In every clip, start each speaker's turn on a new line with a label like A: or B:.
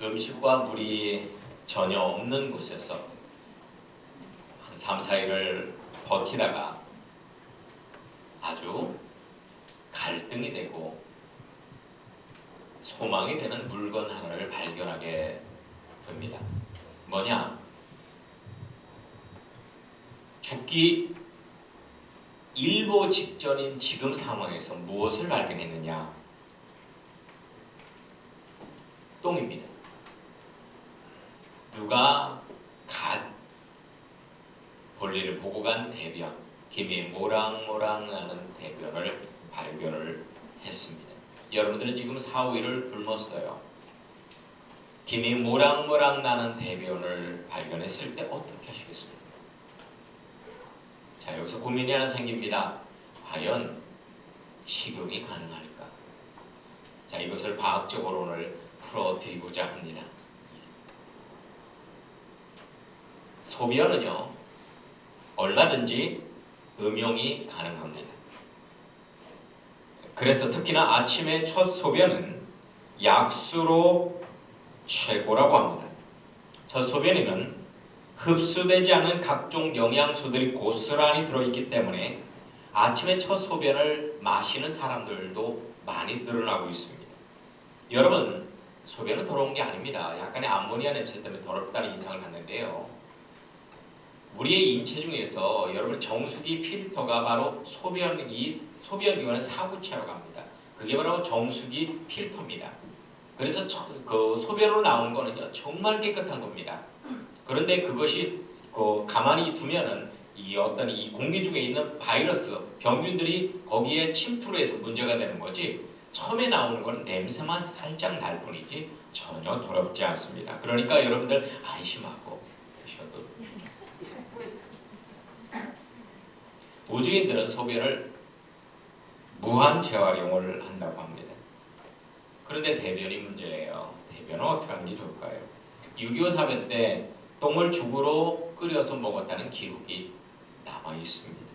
A: 음식과 물이 전혀 없는 곳에서 한 3, 4일을 버티다가 아주 갈등이 되고 소망이 되는 물건 하나를 발견하게 됩니다. 뭐냐? 죽기 일보 직전인 지금 상황에서 무엇을 발견했느냐? 똥입니다. 누가 갓 볼일을 보고 간 대변, 김이 모랑모랑 나는 대변을 발견을 했습니다. 여러분들은 지금 4, 5일을 굶었어요. 김이 모랑모랑 나는 대변을 발견했을 때 어떻게 하시겠습니까? 자, 여기서 고민이 하나 생깁니다. 과연 식용이 가능할까? 자, 이것을 과학적으로 오늘 풀어드리고자 합니다. 소변은요, 얼마든지 음용이 가능합니다. 그래서 특히나 아침에 첫 소변은 약수로 최고라고 합니다. 첫 소변에는 흡수되지 않은 각종 영양소들이 고스란히 들어있기 때문에 아침에 첫 소변을 마시는 사람들도 많이 늘어나고 있습니다. 여러분, 소변은 더러운 게 아닙니다. 약간의 암모니아 냄새 때문에 더럽다는 인상을 받는데요. 우리의 인체 중에서 여러분 정수기 필터가 바로 소변기 소변기와는 사구체라고 합니다. 그게 바로 정수기 필터입니다. 그래서 그 소변으로 나오는 거는요 정말 깨끗한 겁니다. 그런데 그것이 그 가만히 두면은 이 어떤 이 공기 중에 있는 바이러스 병균들이 거기에 침투를 해서 문제가 되는 거지 처음에 나오는 거는 냄새만 살짝 날 뿐이지 전혀 더럽지 않습니다. 그러니까 여러분들 안심하고 드셔도 우주인들은 소변을 무한 재활용을 한다고 합니다. 그런데 대변이 문제예요. 대변은 어떻게 하는 게 좋을까요? 6.25 사변 때 똥을 죽으로 끓여서 먹었다는 기록이 남아 있습니다.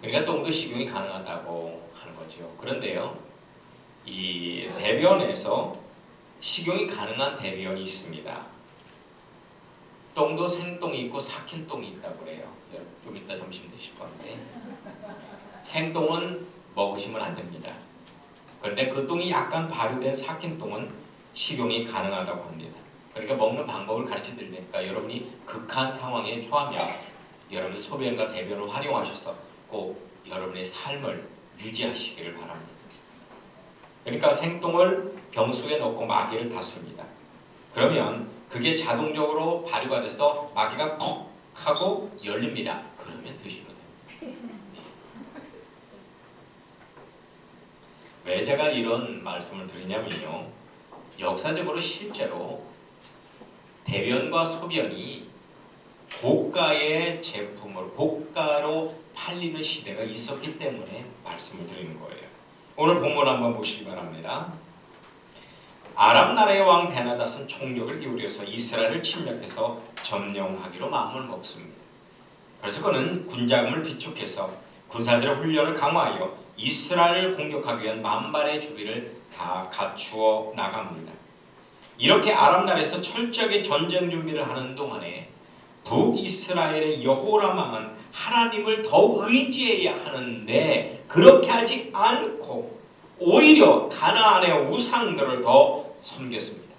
A: 그러니까 똥도 식용이 가능하다고 하는 거죠. 그런데요, 이 대변에서 식용이 가능한 대변이 있습니다. 똥도 생똥이 있고 삭힌 똥이 있다고 그래요. 좀 이따 점심 드실 건데 생똥은 먹으시면 안 됩니다. 그런데 그 똥이 약간 발효된 삭힌 똥은 식용이 가능하다고 합니다. 그러니까 먹는 방법을 가르쳐 드리니까 여러분이 극한 상황에 처하면 여러분 소변과 대변을 활용하셔서 꼭 여러분의 삶을 유지하시기를 바랍니다. 그러니까 생똥을 병수에 넣고 마개를 닫습니다. 그러면 그게 자동적으로 발효가 돼서 마개가 콕 하고 열립니다. 그러면 드시면 됩니다. 왜 제가 이런 말씀을 드리냐면요. 역사적으로 실제로 대변과 소변이 고가의 제품으로 고가로 팔리는 시대가 있었기 때문에 말씀을 드리는 거예요. 오늘 본문 한번 보시기 바랍니다. 아람 나라의 왕 베나닷은 총력을 기울여서 이스라엘을 침략해서 점령하기로 마음을 먹습니다. 그래서 그는 군자금을 비축해서 군사들의 훈련을 강화하여 이스라엘을 공격하기 위한 만반의 준비를 다 갖추어 나갑니다. 이렇게 아람 나라에서 철저하게 전쟁 준비를 하는 동안에 북이스라엘의 여호람 왕은 하나님을 더욱 의지해야 하는데 그렇게 하지 않고 오히려 가나안의 우상들을 더 섬겼습니다.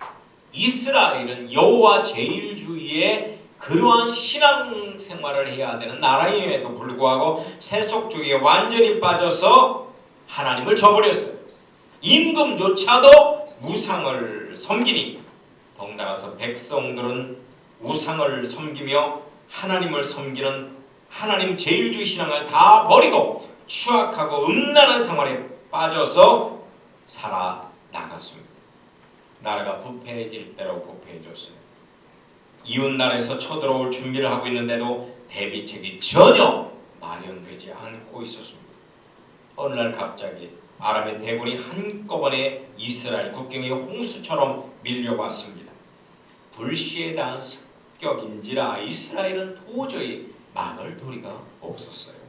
A: 이스라엘은 여호와 제일주의의 그러한 신앙 생활을 해야 되는 나라임에도 불구하고 세속주의에 완전히 빠져서 하나님을 저버렸어요. 임금조차도 무상을 섬기니 덩달아서 백성들은 우상을 섬기며 하나님을 섬기는 하나님 제일주의 신앙을 다 버리고 추악하고 음란한 생활에 빠져서 살아 나갔습니다. 나라가 부패해질 대로 부패해졌어요. 이웃 나라에서 쳐들어올 준비를 하고 있는데도 대비책이 전혀 마련되지 않고 있었습니다. 어느 날 갑자기 아람의 대군이 한꺼번에 이스라엘 국경에 홍수처럼 밀려왔습니다. 불시에 대한 습격인지라 이스라엘은 도저히 막을 도리가 없었어요.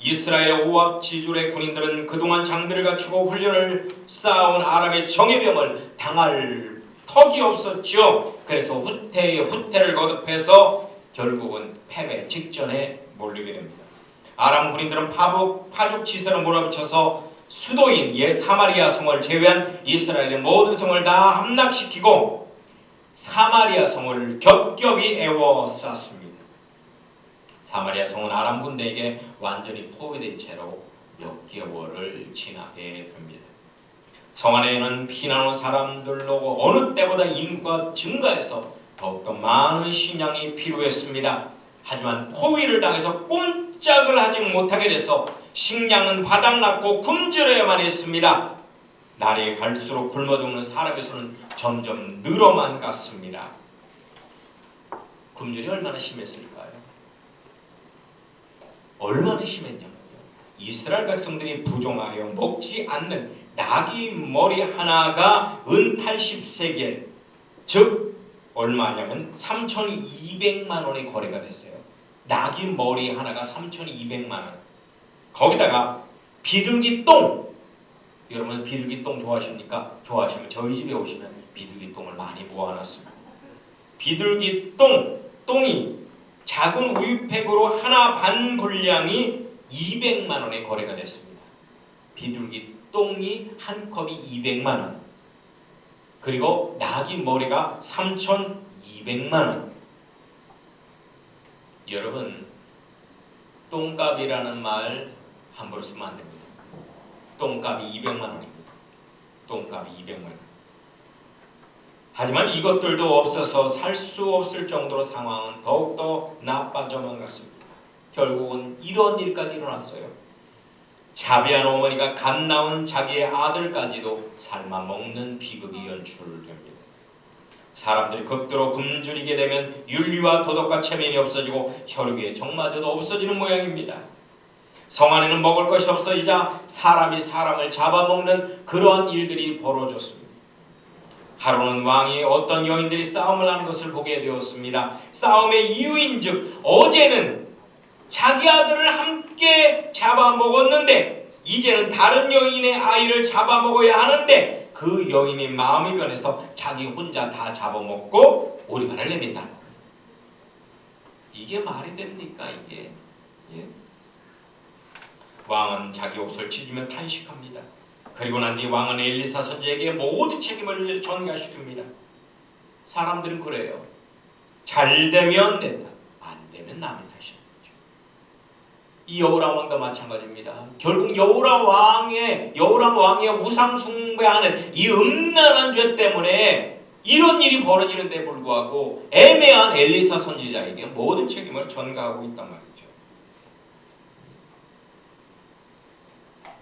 A: 이스라엘의 오합 지졸의 군인들은 그동안 장비를 갖추고 훈련을 쌓아온 아람의 정예병을 당할 턱이 없었죠. 그래서 후퇴의 후퇴를 거듭해서 결국은 패배 직전에 몰리게 됩니다. 아람 군인들은 파북 파죽 지세로 몰아붙여서 수도인 예 사마리아 성을 제외한 이스라엘의 모든 성을 다 함락시키고 사마리아 성을 겹겹이 에워쌌습니다. 사마리아 성은 아람 군대에게 완전히 포위된 채로 몇 개월을 지나게 됩니다. 성 안에는 피난 온 사람들로 어느 때보다 인구가 증가해서 더욱더 많은 식량이 필요했습니다. 하지만 포위를 당해서 꼼짝을 하지 못하게 돼서 식량은 바닥났고 굶주려야만 했습니다. 날이 갈수록 굶어 죽는 사람의 수는 점점 늘어만 갔습니다. 굶주리 얼마나 심했을까요? 얼마나 심했냐면요. 이스라엘 백성들이 부종하여 먹지 않는 나귀 머리 하나가 은 80세겔 즉 얼마냐면 3,200만 원의 거래가 됐어요. 나귀 머리 하나가 3,200만 원. 거기다가 비둘기 똥. 여러분 비둘기 똥 좋아하십니까? 좋아하시면 저희 집에 오시면 비둘기 똥을 많이 모아놨습니다. 비둘기 똥, 똥이 작은 우유팩으로 하나 반 분량이 200만 원에 거래가 됐습니다. 비둘기 똥이 한 컵이 200만 원. 그리고 낙이 머리가 3,200만 원. 여러분 똥값이라는 말 함부로 쓰면 안 됩니다. 똥값이 200만 원입니다. 똥값이 200만 원. 하지만 이것들도 없어서 살 수 없을 정도로 상황은 더욱더 나빠져만 갔습니다. 결국은 이런 일까지 일어났어요. 자비한 어머니가 갓 나온 자기의 아들까지도 삶아 먹는 비극이 연출됩니다. 사람들이 극도로 굶주리게 되면 윤리와 도덕과 체면이 없어지고 혈육의 정마저도 없어지는 모양입니다. 성 안에는 먹을 것이 없어지자 사람이 사람을 잡아먹는 그러한 일들이 벌어졌습니다. 하루는 왕이 어떤 여인들이 싸움을 하는 것을 보게 되었습니다. 싸움의 이유인즉 어제는 자기 아들을 함께 잡아먹었는데 이제는 다른 여인의 아이를 잡아먹어야 하는데 그 여인이 마음이 변해서 자기 혼자 다 잡아먹고 오리발을 거예요. 이게 말이 됩니까 이게? 예? 왕은 자기 옷을 찢으며 탄식합니다. 그리고 난 뒤 왕은 엘리사 선지에게 모든 책임을 전가시킵니다. 사람들은 그래요. 잘 되면 된다. 안 되면 남의 탓이야. 이 여호람 왕도 마찬가지입니다. 결국 여호람 왕의 여호람 왕의 우상 숭배하는 이 음란한 죄 때문에 이런 일이 벌어지는데 불구하고 애매한 엘리사 선지자에게 모든 책임을 전가하고 있단 말이죠.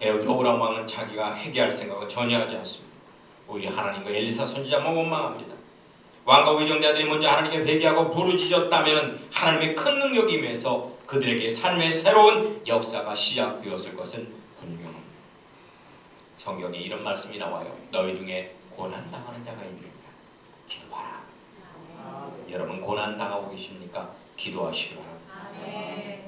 A: 여호람 왕은 자기가 회개할 생각을 전혀 하지 않습니다. 오히려 하나님과 엘리사 선지자만 원망합니다. 왕과 의정자들이 먼저 하나님께 회개하고 부르짖었다면 하나님의 큰 능력이 임해서 그들에게 삶의 새로운 역사가 시작되었을 것은 분명합니다. 성경에 이런 말씀이 나와요. 너희 중에 고난 당하는 자가 있느냐? 기도하라. 여러분 고난 당하고 계십니까? 기도하시기 바랍니다.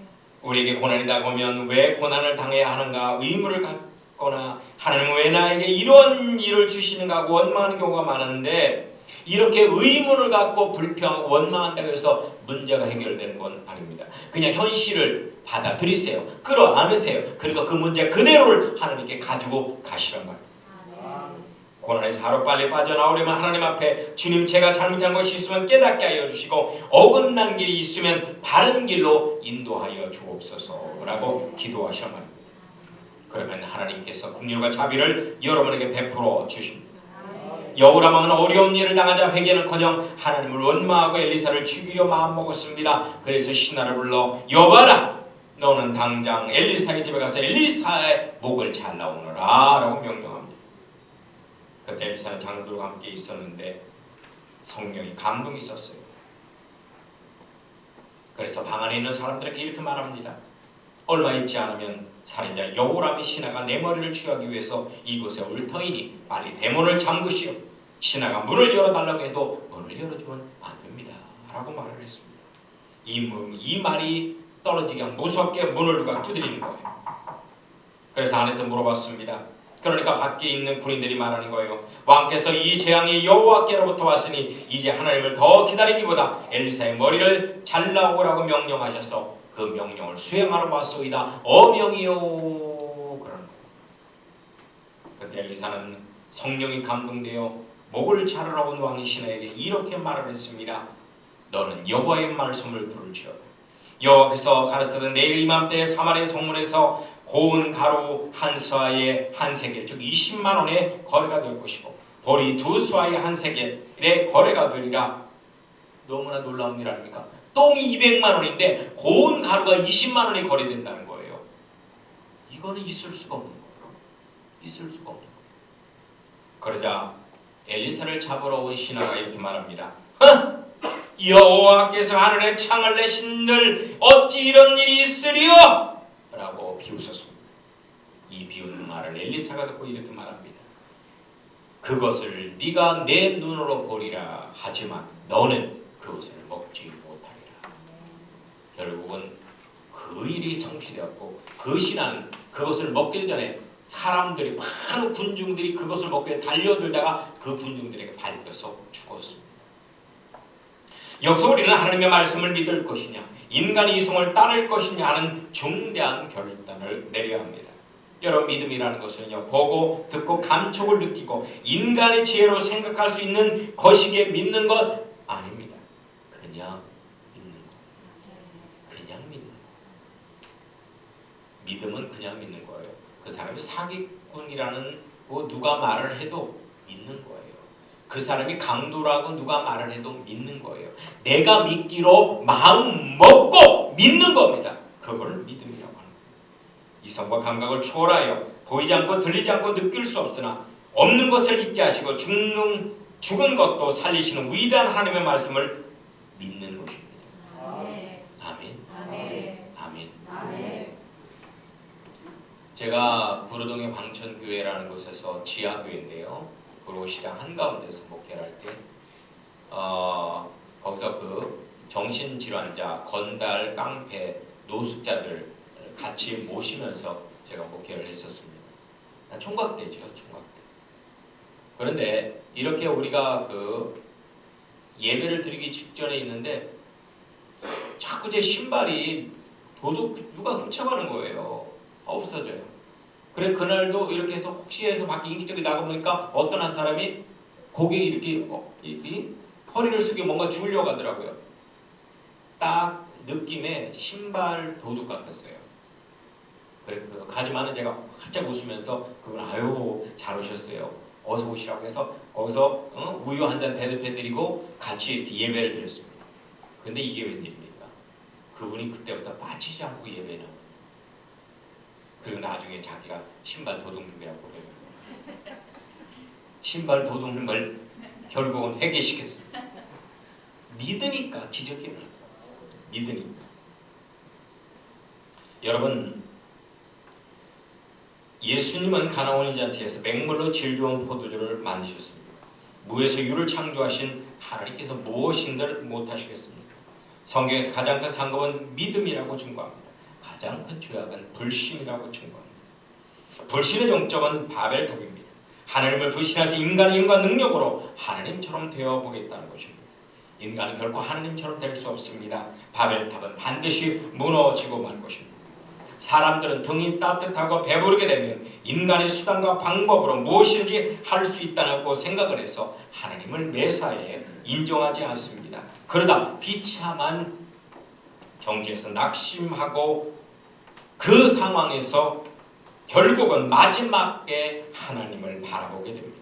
A: 우리에게 고난이 다가오면 왜 고난을 당해야 하는가 의무를 갖거나 하나님 왜 나에게 이런 일을 주시는가 하고 원망하는 경우가 많은데 이렇게 의문을 갖고 불평하고 원망한다고 해서 문제가 해결되는 건 아닙니다. 그냥 현실을 받아들이세요. 끌어안으세요. 그리고 그 문제 그대로를 하나님께 가지고 가시란 말입니다. 고난에서 하루빨리 빠져나오려면 하나님 앞에 주님 제가 잘못한 것이 있으면 깨닫게 하여 주시고 어긋난 길이 있으면 바른 길로 인도하여 주옵소서라고 기도하시란 말입니다. 그러면 하나님께서 국률과 자비를 여러분에게 베풀어 주십니다. 왕은 어려운 일을 당하자 회개는커녕 하나님을 원망하고 엘리사를 죽이려 마음먹었습니다. 그래서 신하를 불러 여봐라 너는 당장 엘리사의 집에 가서 엘리사의 목을 잘라오너라 라고 명령합니다. 그때 엘리사는 장로들과 함께 있었는데 성령이 감동이 있었어요. 그래서 방 안에 있는 사람들에게 이렇게 말합니다. 얼마 있지 않으면 살인자 여호람의 신하가 내 머리를 취하기 위해서 이곳에 올 터이니 빨리 대문을 잠그시오. 신하가 문을 열어달라고 해도 문을 열어주면 안 됩니다. 라고 말을 했습니다. 이, 이 말이 떨어지게 무섭게 문을 누가 두드리는 거예요. 그래서 아내한테 물어봤습니다. 그러니까 밖에 있는 군인들이 말하는 거예요. 왕께서 이 재앙이 여호와께로부터 왔으니 이제 하나님을 더 기다리기보다 엘리사의 머리를 잘라오라고 명령하셔서 그 명령을 수행하러 왔소이다. 어명이요. 거예요. 그런데 엘리사는 성령이 감동되어 목을 자르러 온 왕이 신하에게 이렇게 말을 했습니다. 너는 여호와의 말씀을 들을지어다. 여호와께서 가르쳐던 내일 이맘때 사마리아 성문에서 고운 가루 한 서아에 한 세겔 즉 20만 원의 거래가 될 것이고 보리 두 서아에 한 세겔의 거래가 되리라. 너무나 놀라운 일 아닙니까? 똥이 200만 원인데 고운 가루가 20만 원이 거래된다는 거예요. 이거는 있을 수가 없는 거예요. 있을 수가 없는 거예요. 그러자 엘리사를 잡으러 온 신하가 이렇게 말합니다. 흥! 여호와께서 하늘에 창을 내신들 어찌 이런 일이 있으리요? 비웃었습니다. 이 비웃는 말을 엘리사가 듣고 이렇게 말합니다. 그것을 네가 내 눈으로 보리라 하지만 너는 그것을 먹지 못하리라. 결국은 그 일이 성취되었고 그 신하는 그것을 먹기 전에 사람들이 많은 군중들이 그것을 먹기 위해 달려들다가 그 군중들에게 밟혀서 죽었습니다. 여기서 우리는 하나님의 말씀을 믿을 것이냐 인간의 이성을 따를 것이냐 하는 중대한 결단을 내려야 합니다. 여러분 믿음이라는 것은요 보고 듣고 감촉을 느끼고 인간의 지혜로 생각할 수 있는 것이기에 믿는 것 아닙니다. 그냥 믿는 것. 그냥 믿는 것. 믿음은 그냥 믿는 거예요. 그 사람이 사기꾼이라는 뭐 누가 말을 해도 믿는 거예요. 그 사람이 강도라고 누가 말을 해도 믿는 거예요. 내가 믿기로 마음 먹고 믿는 겁니다. 그걸 믿음이라고 하는. 이성과 감각을 초월하여 보이지 않고 들리지 않고 느낄 수 없으나 없는 것을 있게 하시고 죽는 죽은 것도 살리시는 위대한 하나님의 말씀을 믿는 것입니다.
B: 아멘.
A: 아멘.
B: 아멘.
A: 아멘.
B: 아멘.
A: 제가 구로동의 광천교회라는 곳에서 지하교회인데요. 구로 시장 한가운데서 목회를 할 때, 어, 거기서 그 정신질환자, 건달, 깡패, 노숙자들 같이 모시면서 제가 목회를 했었습니다. 총각 때죠, 총각 때. 그런데 이렇게 우리가 그 예배를 드리기 직전에 있는데 자꾸 제 신발이 도둑 누가 훔쳐가는 거예요. 없어져요. 그래 그날도 이렇게 해서 혹시 해서 밖에 인기적이 나가 보니까 어떤 한 사람이 고개 이렇게 어, 이렇게 허리를 숙여 뭔가 주우려고 하더라고요. 딱 느낌에 신발 도둑 같았어요. 그래 그 가지만은 제가 활짝 웃으면서 그분 아유 잘 오셨어요. 어서 오시라고 해서 거기서 어, 우유 한 잔 대접해드리고 같이 예배를 드렸습니다. 근데 이게 웬일입니까? 그분이 그때부터 빠지지 않고 나와요. 그리고 나중에 자기가 신발 도둑놈이라고 해요. 신발 도둑놈을 결국은 회개시켰습니다. 믿으니까 기적이 일어나더라고요. 믿으니까. 여러분 예수님은 가나온 잔치에서 맹물로 질 좋은 포도주를 만드셨습니다. 무에서 유를 창조하신 하나님께서 무엇인들 못하시겠습니까? 성경에서 가장 큰 상급은 믿음이라고 증거합니다. 가장 큰 죄악은 불신이라고 증거합니다. 불신의 종적은 바벨탑입니다. 하나님을 불신해서 인간의 힘과 능력으로 하나님처럼 되어 보겠다는 것입니다. 인간은 결코 하나님처럼 될 수 없습니다. 바벨탑은 반드시 무너지고 말 것입니다. 사람들은 등이 따뜻하고 배부르게 되면 인간의 수단과 방법으로 무엇이든지 할 수 있다고 생각을 해서 하나님을 매사에 인정하지 않습니다. 그러다 비참한 경제에서 낙심하고 그 상황에서 결국은 마지막에 하나님을 바라보게 됩니다.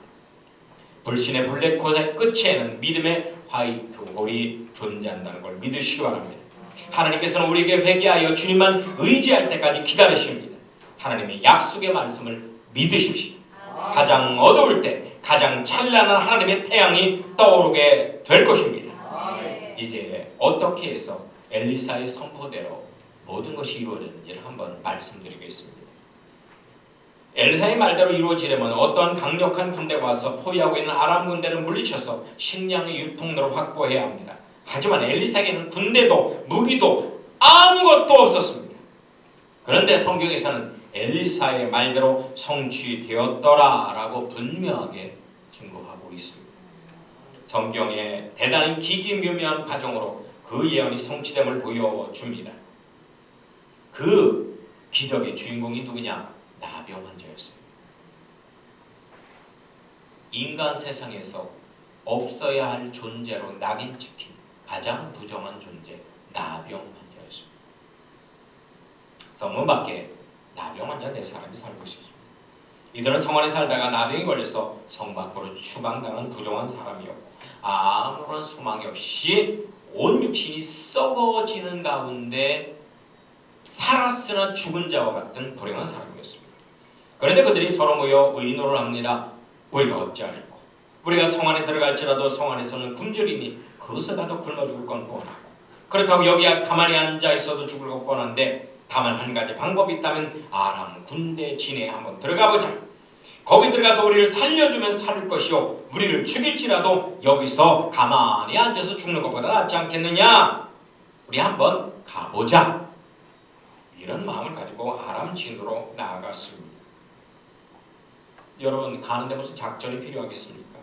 A: 불신의 블랙홀의 끝에는 믿음의 화이트 홀이 존재한다는 걸 믿으시기 바랍니다. 하나님께서는 우리에게 회개하여 주님만 의지할 때까지 기다리십니다. 하나님의 약속의 말씀을 믿으십시오. 가장 어두울 때 가장 찬란한 하나님의 태양이 떠오르게 될 것입니다.
B: 아멘.
A: 이제 어떻게 해서 엘리사의 선포대로 모든 것이 이루어졌는지를 한번 말씀드리겠습니다. 엘리사의 말대로 이루어지려면 어떤 강력한 군대가 와서 포위하고 있는 아람 군대를 물리쳐서 식량의 유통로를 확보해야 합니다. 하지만 엘리사에게는 군대도 무기도 아무것도 없었습니다. 그런데 성경에서는 엘리사의 말대로 성취되었더라라고 분명하게 증거하고 있습니다. 성경의 대단히 기기묘묘한 과정으로 그 예언이 성취됨을 보여줍니다. 그 기적의 주인공이 누구냐? 나병 환자였어요. 인간 세상에서 없어야 할 존재로 낙인 찍힌 가장 부정한 존재 나병 환자였습니다. 성문 밖에 나병 환자 네 사람이 살고 싶습니다. 이들은 성 안에 살다가 나병이 걸려서 성 밖으로 추방당한 부정한 사람이었고 아무런 소망이 없이 온 육신이 썩어지는 가운데 살았으나 죽은 자와 같은 불행한 사람이었습니다. 그런데 그들이 서로 모여 의논을 합니다. 우리가 어찌하리고 우리가 성 안에 들어갈지라도 성 안에서는 굶주리니 그것을 가도 굶어 죽을 건 뻔하고 그렇다고 여기 가만히 앉아 있어도 죽을 것 뻔한데 다만 한 가지 방법이 있다면 아람 군대 진에 한번 들어가 보자. 거기 들어가서 우리를 살려주면 살 것이요 우리를 죽일지라도 여기서 가만히 앉아서 죽는 것보다 낫지 않겠느냐? 우리 한번 가보자. 이런 마음을 가지고 아람 진으로 나아갔습니다. 여러분 가는데 무슨 작전이 필요하겠습니까?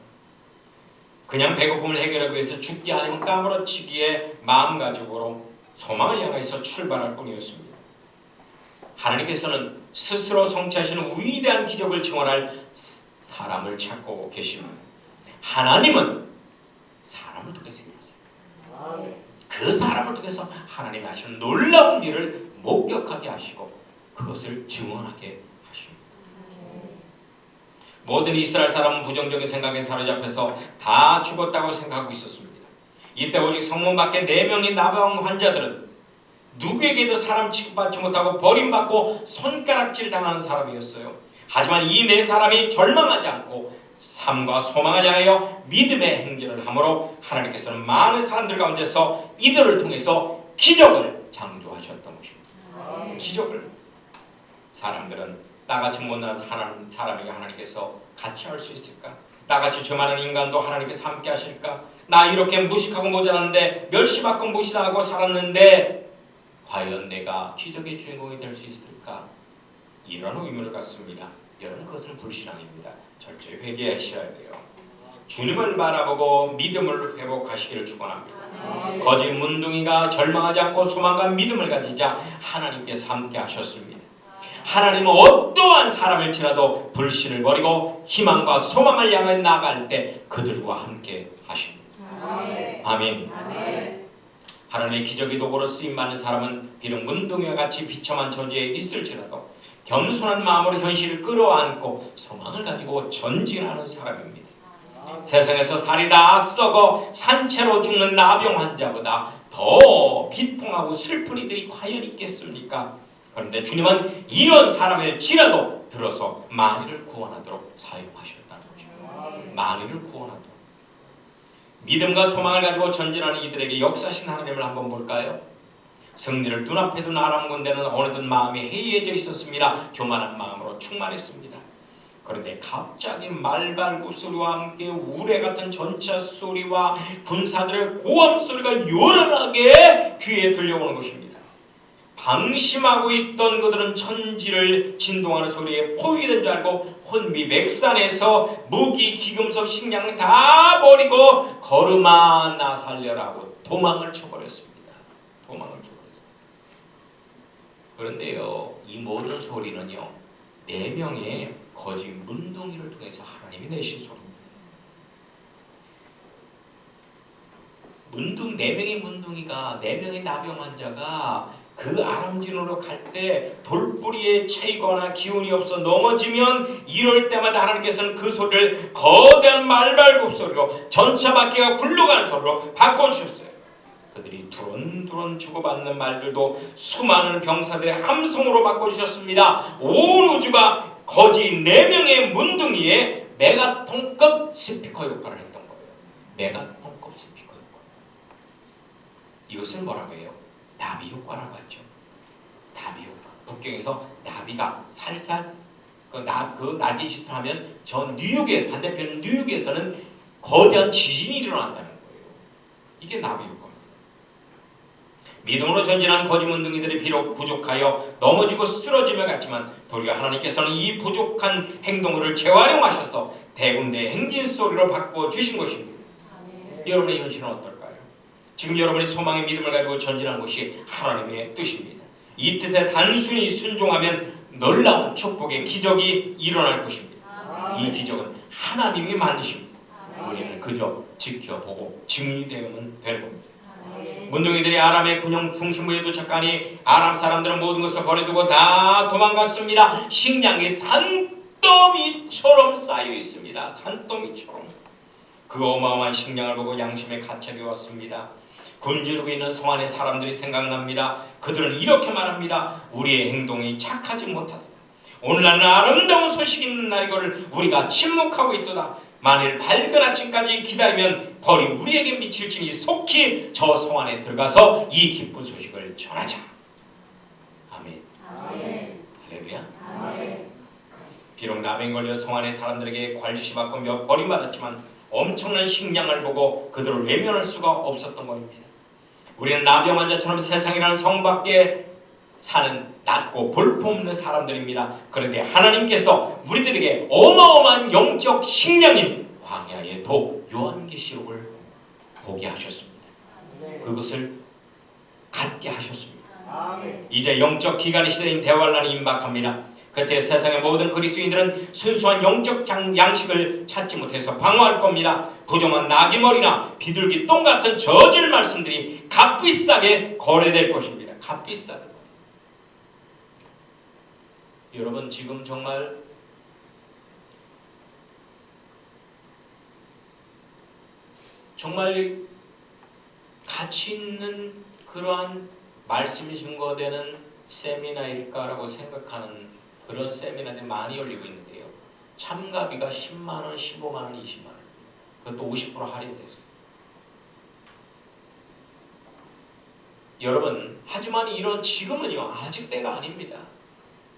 A: 그냥 배고픔을 해결하기 위해서 죽기 아니면 까무러치기에 마음가짐으로 소망을 향해서 출발할 뿐이었습니다. 하나님께서는 스스로 성취하시는 위대한 기적을 증언할 사람을 찾고 계시면 하나님은 사람을 통해서 일하세요. 그 사람을 통해서 하나님이 하시는 놀라운 일을 목격하게 하시고 그것을 증언하게 하십니다. 모든 이스라엘 사람은 부정적인 생각에 사로잡혀서 다 죽었다고 생각하고 있었습니다. 이때 오직 성문 밖에 네 명의 나병 환자들은 누구에게도 사람 취급받지 못하고 버림받고 손가락질 당하는 사람이었어요. 하지만 이 네 사람이 절망하지 않고 삶과 소망을 향하여 믿음의 행진을 함으로 하나님께서는 많은 사람들 가운데서 이들을 통해서 기적을 창조하셨던. 기적을 사람들은 나같이 못난 사람, 사람에게 하나님께서 같이 할 수 있을까? 나같이 저 많은 인간도 하나님께서 함께 하실까? 나 이렇게 무식하고 모자란데 멸시받고 무시당하고 살았는데 과연 내가 기적의 주인공이 될 수 있을까? 이런 의문을 갖습니다. 여러분 그것은 불신앙입니다. 철저히 회개하셔야 돼요. 주님을 바라보고 믿음을 회복하시기를 축원합니다. 거짓 문둥이가 절망하지 않고 소망과 믿음을 가지자 하나님께서 함께 하셨습니다. 하나님은 어떠한 사람일지라도 불신을 버리고 희망과 소망을 향해 나갈 때 그들과 함께 하십니다. 아멘. 하나님의 기적의 도구로 쓰임 받는 사람은 비록 문둥이와 같이 비참한 처지에 있을지라도 겸손한 마음으로 현실을 끌어안고 소망을 가지고 전진하는 사람입니다. 세상에서 살이 다 썩어 산채로 죽는 나병 환자보다 더 비통하고 슬픈 이들이 과연 있겠습니까? 그런데 주님은 이런 사람일지라도 들어서 만일을 구원하도록 사용하셨다는 것입니다. 만일을 구원하도록. 믿음과 소망을 가지고 전진하는 이들에게 역사신 하나님을 한번 볼까요? 승리를 눈앞에 둔 아람 군대는 어느덧 마음이 해이해져 있었습니다. 교만한 마음으로 충만했습니다. 그런데 갑자기 말발구 소리와 함께 우레 같은 전차 소리와 군사들의 고함 소리가 요란하게 귀에 들려오는 것입니다. 방심하고 있던 그들은 천지를 진동하는 소리에 포위된 줄 알고 혼미백산에서 무기, 기금속, 식량 다 버리고 걸음아 나 살려라고 도망을 쳐버렸습니다. 도망을 쳐버렸어요. 그런데요, 이 모든 소리는요, 네 명의 거짓 문둥이를 통해서 하나님이 내신 소리입니다. 문둥 네 명의 문둥이가 네 명의 나병 환자가 그 아람진으로 갈 때 돌뿌리에 채이거나 기운이 없어 넘어지면 이럴 때마다 하나님께서는 그 소리를 거대한 말발굽 소리로 전차 바퀴가 굴러가는 소리로 바꿔주셨어요. 그들이 두런두런 주고받는 말들도 수많은 병사들의 함성으로 바꿔주셨습니다. 온 우주가 거지 네 명의 문둥이에 메가톤급 스피커 효과를 했던 거예요. 메가톤급 스피커 효과. 이것을 뭐라고 해요? 나비 효과라고 하죠. 나비 효과. 북경에서 나비가 살살 그, 나, 그 날개짓을 하면 저 뉴욕에 반대편 뉴욕에서는 거대한 지진이 일어난다는 거예요. 이게 나비 효과입니다. 믿음으로 전진하는 거짓 문둥이들이 비록 부족하여 넘어지고 쓰러지며 갔지만 도리어 하나님께서는 이 부족한 행동을 재활용하셔서 대군대 행진 소리로 바꿔 주신 것입니다.
B: 아멘.
A: 여러분의 현실은 어떨까요? 지금 여러분이 소망의 믿음을 가지고 전진하는 것이 하나님의 뜻입니다. 이 뜻에 단순히 순종하면 놀라운 축복의 기적이 일어날 것입니다. 이
B: 아멘.
A: 기적은 하나님이 만드십니다. 우리는 그저 지켜보고 증인이 되면 되는 겁니다. 문둥이들이 아람의 군영 중심부에 도착하니 아람 사람들은 모든 것을 버려두고 다 도망갔습니다. 식량이 산더미처럼 쌓여 있습니다. 산더미처럼. 그 어마어마한 식량을 보고 양심에 가책이 왔습니다. 굶주리고 있는 성 안의 사람들이 생각납니다. 그들은 이렇게 말합니다. 우리의 행동이 착하지 못하도다. 오늘날은 아름다운 소식 있는 날이거를 우리가 침묵하고 있도다. 만일 밝은 아침까지 기다리면 벌이 우리에게 미칠지니 속히 저 성 안에 들어가서 이 기쁜 소식을 전하자. 아멘.
B: 아멘.
A: 할렐루야.
B: 아멘.
A: 비록 나병 걸려 성 안의 사람들에게 괄시받고 몇 벌이 맞았지만 엄청난 식량을 보고 그들을 외면할 수가 없었던 것입니다. 우리는 나병 환자처럼 세상이라는 성 밖에 사는 낮고 볼품없는 사람들입니다. 그런데 하나님께서 우리들에게 어마어마한 영적 식량인 광야의 도 요한계시록을 보게 하셨습니다. 그것을 갖게 하셨습니다. 이제 영적 기간의 시대인 대환란이 임박합니다. 그때 세상의 모든 그리스도인들은 순수한 영적 장- 양식을 찾지 못해서 방황할 겁니다. 부정한 나귀머리나 비둘기 똥 같은 저질 말씀들이 값비싸게 거래될 것입니다. 값비싸게. 여러분 지금 정말 정말 이 가치 있는 그러한 말씀이 증거되는 세미나일까라고 생각하는 그런 세미나들이 많이 열리고 있는데요. 참가비가 10만 원, 15만 원, 20만 원. 그것도 50% 할인돼서. 여러분, 하지만 이런 지금은요. 아직 때가 아닙니다.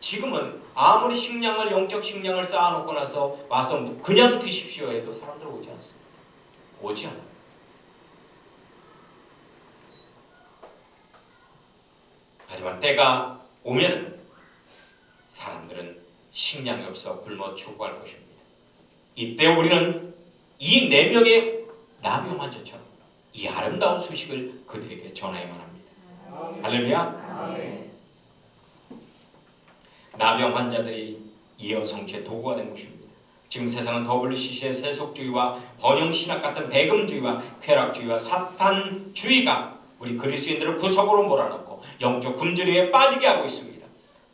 A: 지금은 아무리 식량을 영적 식량을 쌓아놓고 나서 와서 그냥 드십시오 해도 사람들 오지 않습니다. 오지 않아요. 하지만 때가 오면은 사람들은 식량이 없어 굶어 죽어갈 것입니다. 이때 우리는 이네 명의 나병 환자처럼 이 아름다운 소식을 그들에게 전해야만 합니다. 할렐루야. 나병 환자들이 이어성체 도구가 된 것입니다. 지금 세상은 WCC의 세속주의와 번영신학 같은 배금주의와 쾌락주의와 사탄주의가 우리 그리스인들을 구석으로 몰아넣고 영적 굶주림에 빠지게 하고 있습니다.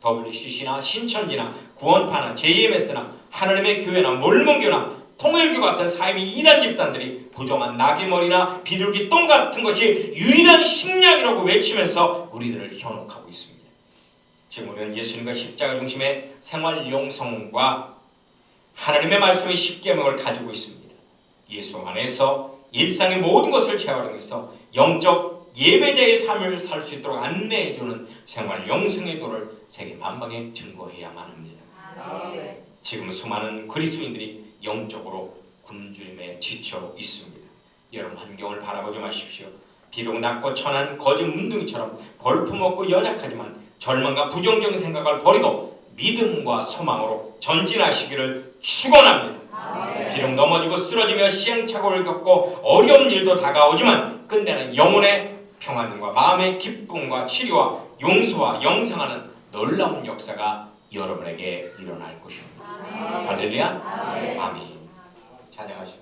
A: WCC나 신천지나 구원파나 JMS나 하나님의 교회나 몰문교나 통일교 같은 사이비 이단 집단들이 부정한 나귀머리나 비둘기 똥 같은 것이 유일한 식량이라고 외치면서 우리들을 현혹하고 있습니다. 지금 우리는 예수님과 십자가 중심의 생활 영성과 하나님의 말씀의 십계명을 가지고 있습니다. 예수 안에서 일상의 모든 것을 재활용해서 영적 예배자의 삶을 살 수 있도록 안내해주는 생활 영성의 도를 세계 만방에 증거해야만 합니다. 지금 수많은 그리스도인들이 영적으로 굶주림에 지쳐 있습니다. 여러분 환경을 바라보지 마십시오. 비록 낮고 천한 거짓 문둥이처럼 볼품없고 연약하지만 절망과 부정적인 생각을 버리고 믿음과 소망으로 전진하시기를 축원합니다. 비록 넘어지고 쓰러지며 시행착오를 겪고 어려운 일도 다가오지만 끝내는 영혼의 평안과 마음의 기쁨과 치료와 용서와 영생하는 놀라운 역사가 여러분에게 일어날 것입니다.
B: 아멘.
A: 할렐루야.
B: 아멘.
A: 아멘. 찬양하십시오.